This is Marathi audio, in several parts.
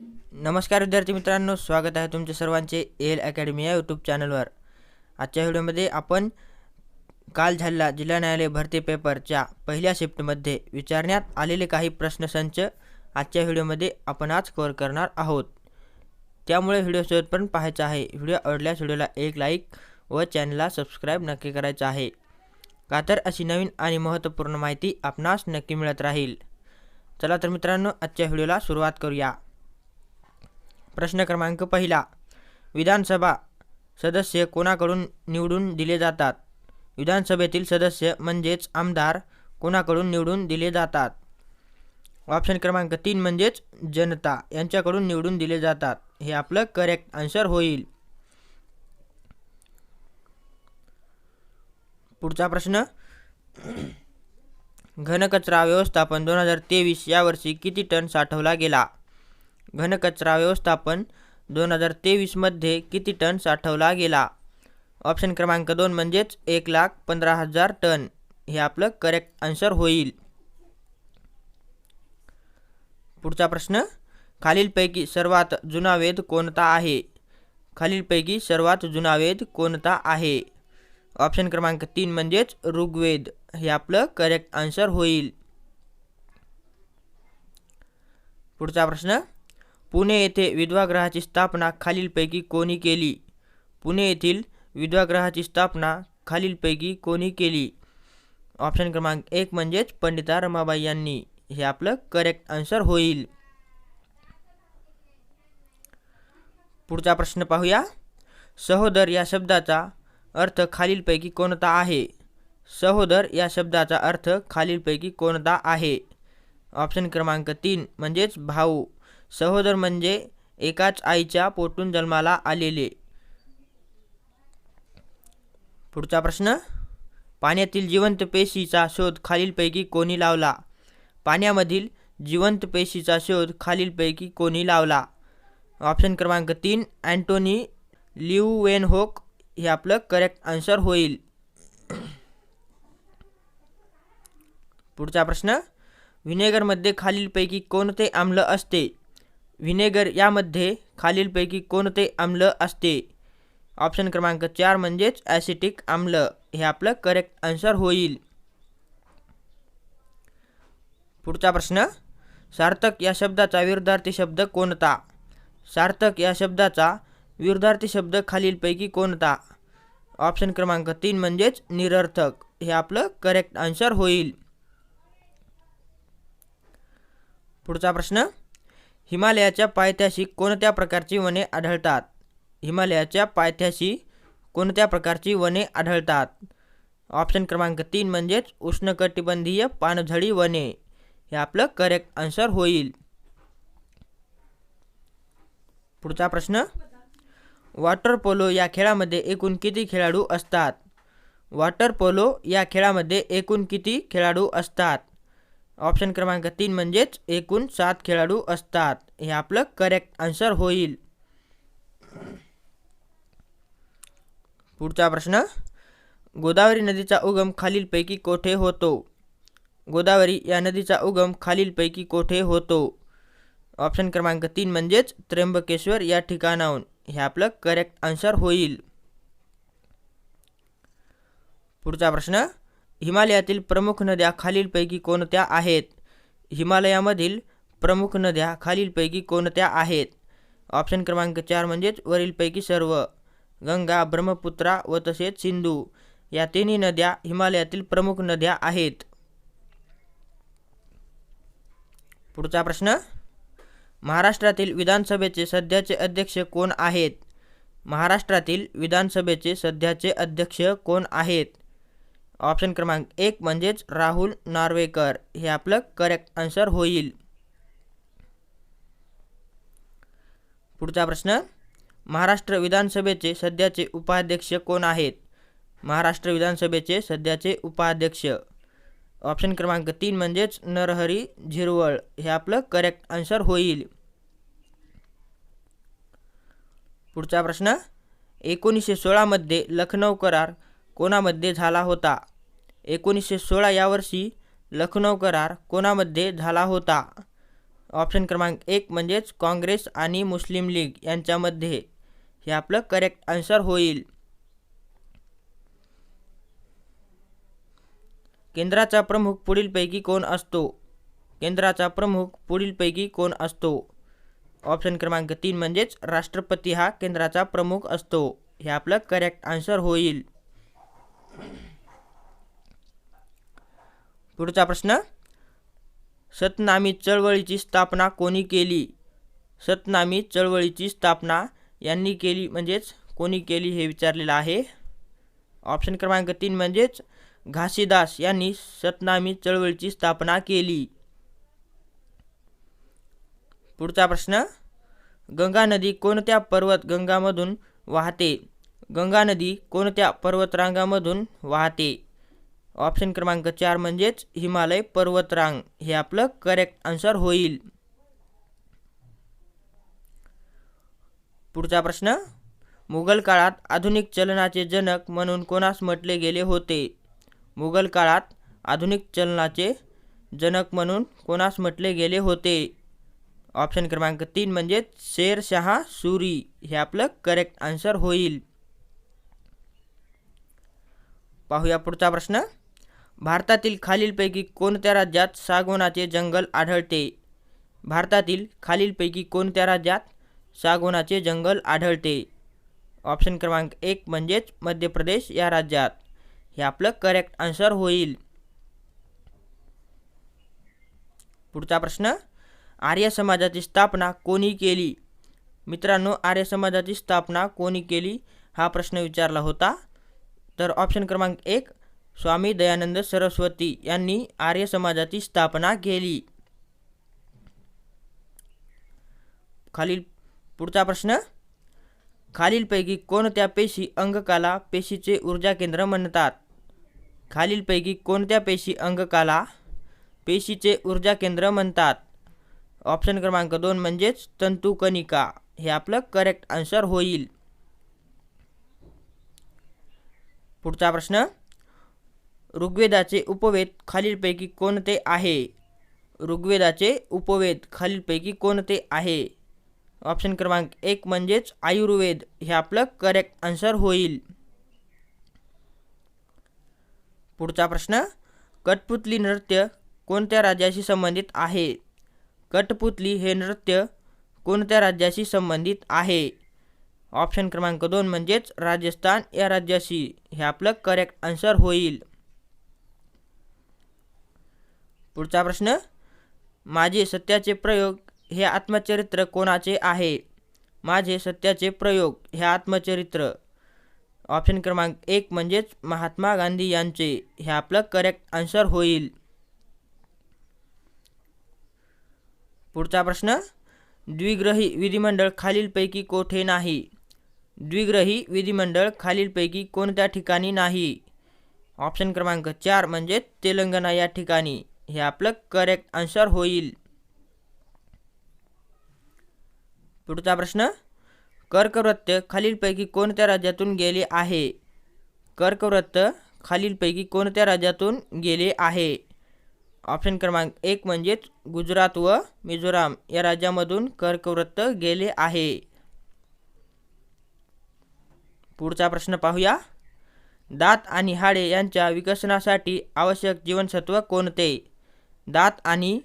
नमस्कार विद्यार्थी मित्रांनो स्वागत आहे तुमचे सर्वांचे एल अकॅडमी या यूट्यूब चॅनलवर. आजच्या व्हिडिओमध्ये आपण काल झालेला जिल्हा न्यायालय भरती पेपरच्या पहिल्या शिफ्टमध्ये विचारण्यात आलेले काही प्रश्नसंच आजच्या व्हिडिओमध्ये आपण आज कव्हर करणार आहोत. त्यामुळे व्हिडिओ शेवटपर्यंत पाहायचा आहे. व्हिडिओ आवडल्यास व्हिडिओला एक लाईक व चॅनलला सबस्क्राईब नक्की करायचं आहे. का तर अशी नवीन आणि महत्त्वपूर्ण माहिती आपणास नक्की मिळत राहील. चला तर मित्रांनो आजच्या व्हिडिओला सुरुवात करूया. प्रश्न क्रमांक पहिला. विधानसभा सदस्य कोणाकडून निवडून दिले जातात? विधानसभेतील सदस्य म्हणजेच आमदार कोणाकडून निवडून दिले जातात? ऑप्शन क्रमांक तीन म्हणजेच जनता यांच्याकडून निवडून दिले जातात. हे आपलं करेक्ट आन्सर होईल. पुढचा प्रश्न. घनकचरा व्यवस्थापन दोन हजार तेवीस यावर्षी किती टन साठवला गेला? घनकचरा व्यवस्थापन दोन हजार तेवीसमध्ये किती टन साठवला गेला? ऑप्शन क्रमांक दोन म्हणजेच एक लाख पंधरा हजार टन. हे आपलं करेक्ट आन्सर होईल. पुढचा प्रश्न खालीलपैकी सर्वात जुना वेद कोणता आहे? खालीलपैकी सर्वात जुना वेद कोणता आहे? ऑप्शन क्रमांक तीन म्हणजेच ऋग्वेद. हे आपलं करेक्ट आन्सर होईल. पुढचा प्रश्न पुणे येथे विधवागृहाची स्थापना खालीलपैकी कोणी केली? पुणे येथील विधवागृहाची स्थापना खालीलपैकी कोणी केली? ऑप्शन क्रमांक एक म्हणजेच पंडिता रमाबाई यांनी. हे आपलं करेक्ट आन्सर होईल. पुढचा प्रश्न पाहूया. सहोदर या शब्दाचा अर्थ खालीलपैकी कोणता आहे? सहोदर या शब्दाचा अर्थ खालीलपैकी कोणता आहे? ऑप्शन क्रमांक तीन म्हणजेच भाऊ. सहोदर म्हणजे एकाच आईच्या पोटून जन्माला आलेले. पुढचा प्रश्न. पाण्यातील जिवंत पेशीचा शोध खालीलपैकी कोणी लावला? पाण्यामधील जिवंत पेशीचा शोध खालीलपैकी कोणी लावला? ऑप्शन क्रमांक तीन अँटोनी लिववेनहोक हे आपलं करेक्ट आन्सर होईल. पुढचा प्रश्न. व्हिनेगरमध्ये खालीलपैकी कोणते आम्ल असते? व्हिनेगर यामध्ये खालीलपैकी कोणते आम्ल असते? ऑप्शन क्रमांक चार म्हणजेच ॲसिटिक आम्ल. हे आपलं करेक्ट आन्सर होईल. पुढचा प्रश्न सार्थक या शब्दाचा विरुद्धार्थी शब्द कोणता? सार्थक या शब्दाचा विरुद्धार्थी शब्द खालीलपैकी कोणता? ऑप्शन क्रमांक तीन म्हणजेच निरर्थक. हे आपलं करेक्ट आन्सर होईल. पुढचा प्रश्न हिमालयाच्या पायथ्याशी कोणत्या प्रकारची वने आढळतात? हिमालयाच्या पायथ्याशी कोणत्या प्रकारची वने आढळतात? ऑप्शन क्रमांक तीन म्हणजेच उष्णकटिबंधीय पानझडी वने. हे आपलं करेक्ट आन्सर होईल. पुढचा प्रश्न. वॉटर पोलो या खेळामध्ये एकूण किती खेळाडू असतात? वॉटर पोलो या खेळामध्ये एकूण किती खेळाडू असतात? ऑप्शन क्रमांक तीन म्हणजेच एकूण सात खेळाडू असतात. हे आपलं करेक्ट आन्सर होईल. पुढचा प्रश्न. गोदावरी नदीचा उगम खालीलपैकी कोठे होतो? गोदावरी या नदीचा उगम खालीलपैकी कोठे होतो? ऑप्शन क्रमांक तीन म्हणजेच त्र्यंबकेश्वर या ठिकाणाहून. हे आपलं करेक्ट आन्सर होईल. पुढचा प्रश्न. हिमालयातील प्रमुख नद्या खालीलपैकी कोणत्या आहेत? हिमालयामधील प्रमुख नद्या खालीलपैकी कोणत्या आहेत? ऑप्शन क्रमांक चार म्हणजेच वरीलपैकी सर्व. गंगा ब्रह्मपुत्रा व तसेच सिंधू या तिन्ही नद्या हिमालयातील प्रमुख नद्या आहेत. पुढचा प्रश्न. महाराष्ट्रातील विधानसभेचे सध्याचे अध्यक्ष कोण आहेत? महाराष्ट्रातील विधानसभेचे सध्याचे अध्यक्ष कोण आहेत? ऑप्शन क्रमांक एक म्हणजेच राहुल नार्वेकर. हे आपलं करेक्ट आन्सर होईल. पुढचा प्रश्न महाराष्ट्र विधानसभेचे सध्याचे उपाध्यक्ष कोण आहेत? महाराष्ट्र विधानसभेचे सध्याचे उपाध्यक्ष. ऑप्शन क्रमांक तीन म्हणजेच नरहरी झिरवळ. हे आपलं करेक्ट आन्सर होईल. पुढचा प्रश्न एकोणीसशे सोळामध्ये लखनौ करार कोणामध्ये झाला होता? एकोणीसशे सोळा या वर्षी लखनौ करार कोणामध्ये झाला होता? ऑप्शन क्रमांक एक म्हणजेच काँग्रेस आणि मुस्लिम लीग यांच्यामध्ये. हे आपलं करेक्ट आन्सर होईल. केंद्राचा प्रमुख पुढीलपैकी कोण असतो? केंद्राचा प्रमुख पुढीलपैकी कोण असतो? ऑप्शन क्रमांक तीन म्हणजेच राष्ट्रपती हा केंद्राचा प्रमुख असतो. हे आपलं करेक्ट आन्सर होईल. पुढचा प्रश्न. सतनामी चळवळीची स्थापना कोणी केली? सतनामी चळवळीची स्थापना यांनी केली म्हणजेच कोणी केली हे विचारलेलं आहे. ऑप्शन क्रमांक तीन म्हणजेच घासीदास यांनी सतनामी चळवळीची स्थापना केली. पुढचा प्रश्न. गंगा नदी कोणत्या पर्वत गंगामधून वाहते? गंगा नदी कोणत्या पर्वतरांगामधून वाहते? ऑप्शन क्रमांक चार म्हणजेच हिमालय पर्वतरांग. हे आपलं करेक्ट आन्सर होईल. पुढचा प्रश्न मुघल काळात आधुनिक चलनाचे जनक म्हणून कोणास म्हटले गेले होते? मुघल काळात आधुनिक चलनाचे जनक म्हणून कोणास म्हटले गेले होते? ऑप्शन क्रमांक तीन म्हणजेच शेरशहा सुरी. हे आपलं करेक्ट आन्सर होईल. पाहूया पुढचा प्रश्न. भारतातील खालीलपैकी कोणत्या राज्यात सागवनाचे जंगल आढळते? भारतातील खालीलपैकी कोणत्या राज्यात सागवनाचे जंगल आढळते? ऑप्शन क्रमांक एक म्हणजेच मध्य प्रदेश या राज्यात. हे आपलं करेक्ट आन्सर होईल. पुढचा प्रश्न. आर्य समाजाची स्थापना कोणी केली? मित्रांनो आर्य समाजाची स्थापना कोणी केली? हा प्रश्न विचारला होता. तर ऑप्शन क्रमांक एक स्वामी दयानंद सरस्वती यांनी आर्य समाजाची स्थापना केली. खालील पुढचा प्रश्न. खालीलपैकी कोणत्या पेशी अंगकाला पेशीचे ऊर्जा केंद्र म्हणतात? खालीलपैकी कोणत्या पेशी अंगकाला पेशीचे ऊर्जा केंद्र म्हणतात? ऑप्शन क्रमांक दोन म्हणजेच तंतुकणिका. हे आपलं करेक्ट आन्सर होईल. पुढचा प्रश्न. ऋग्वेदाचे उपवेद खालीलपैकी कोणते आहे? ऋग्वेदाचे उपवेद खालीलपैकी कोणते आहे? ऑप्शन क्रमांक एक म्हणजेच आयुर्वेद. हे आपलं करेक्ट आन्सर होईल. पुढचा प्रश्न कठपुतली नृत्य कोणत्या राज्याशी संबंधित आहे? कठपुतली हे नृत्य कोणत्या राज्याशी संबंधित आहे? ऑप्शन क्रमांक दोन म्हणजेच राजस्थान या राज्याशी. हे आपलं करेक्ट आन्सर होईल. पुढचा प्रश्न माझे सत्याचे प्रयोग हे आत्मचरित्र कोणाचे आहे? माझे सत्याचे प्रयोग हे आत्मचरित्र. ऑप्शन क्रमांक एक म्हणजेच महात्मा गांधी यांचे. हे आपलं करेक्ट आन्सर होईल. पुढचा प्रश्न द्विग्रही विधिमंडळ खालीलपैकी कोठे नाही? द्विग्रही विधिमंडळ खालीलपैकी कोणत्या ठिकाणी नाही? ऑप्शन क्रमांक चार म्हणजे तेलंगणा या ठिकाणी. हे आपलं करेक्ट आन्सर होईल. पुढचा प्रश्न कर्कवृत्त खालीलपैकी कोणत्या राज्यातून गेले आहे? कर्कवृत्त खालीलपैकी कोणत्या राज्यातून गेले आहे? ऑप्शन क्रमांक एक म्हणजेच गुजरात व मिझोराम या राज्यामधून कर्कवृत्त गेले आहे. पुढचा प्रश्न पाहूया. दात आणि हाडे यांच्या विकसनासाठी आवश्यक जीवनसत्व कोणते? दात आणि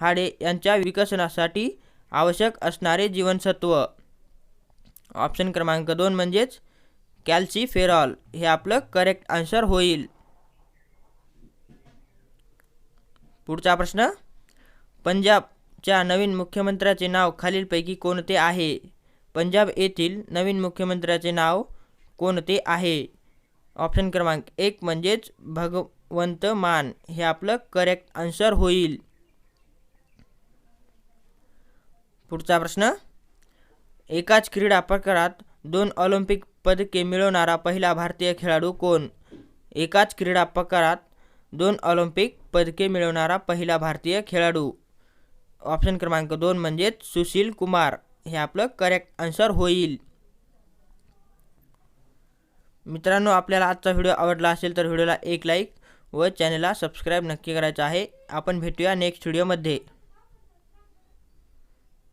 हाडे यांच्या विकसनासाठी आवश्यक असणारे जीवनसत्व. ऑप्शन क्रमांक दोन म्हणजेच कॅल्सिफेरॉल. हे आपलं करेक्ट आन्सर होईल. पुढचा प्रश्न पंजाबच्या नवीन मुख्यमंत्र्याचे नाव खालीलपैकी कोणते आहे? पंजाब येथील नवीन मुख्यमंत्र्याचे नाव कोणते आहे? ऑप्शन क्रमांक एक म्हणजेच भगवंत मान. हे आपलं करेक्ट आन्सर होईल. पुढचा प्रश्न. एकाच क्रीडा प्रकारात दोन ऑलिम्पिक पदके मिळवणारा पहिला भारतीय खेळाडू कोण? एकाच क्रीडा प्रकारात दोन ऑलिम्पिक पदके मिळवणारा पहिला भारतीय खेळाडू. ऑप्शन क्रमांक दोन म्हणजेच सुशील कुमार. हे आपलं करेक्ट आन्सर होईल. मित्रांनो आपल्याला आजचा व्हिडिओ आवडला असेल तर व्हिडिओला एक लाईक व चॅनलला सबस्क्राईब नक्की करायचं आहे. आपण भेटूया नेक्स्ट व्हिडिओमध्ये.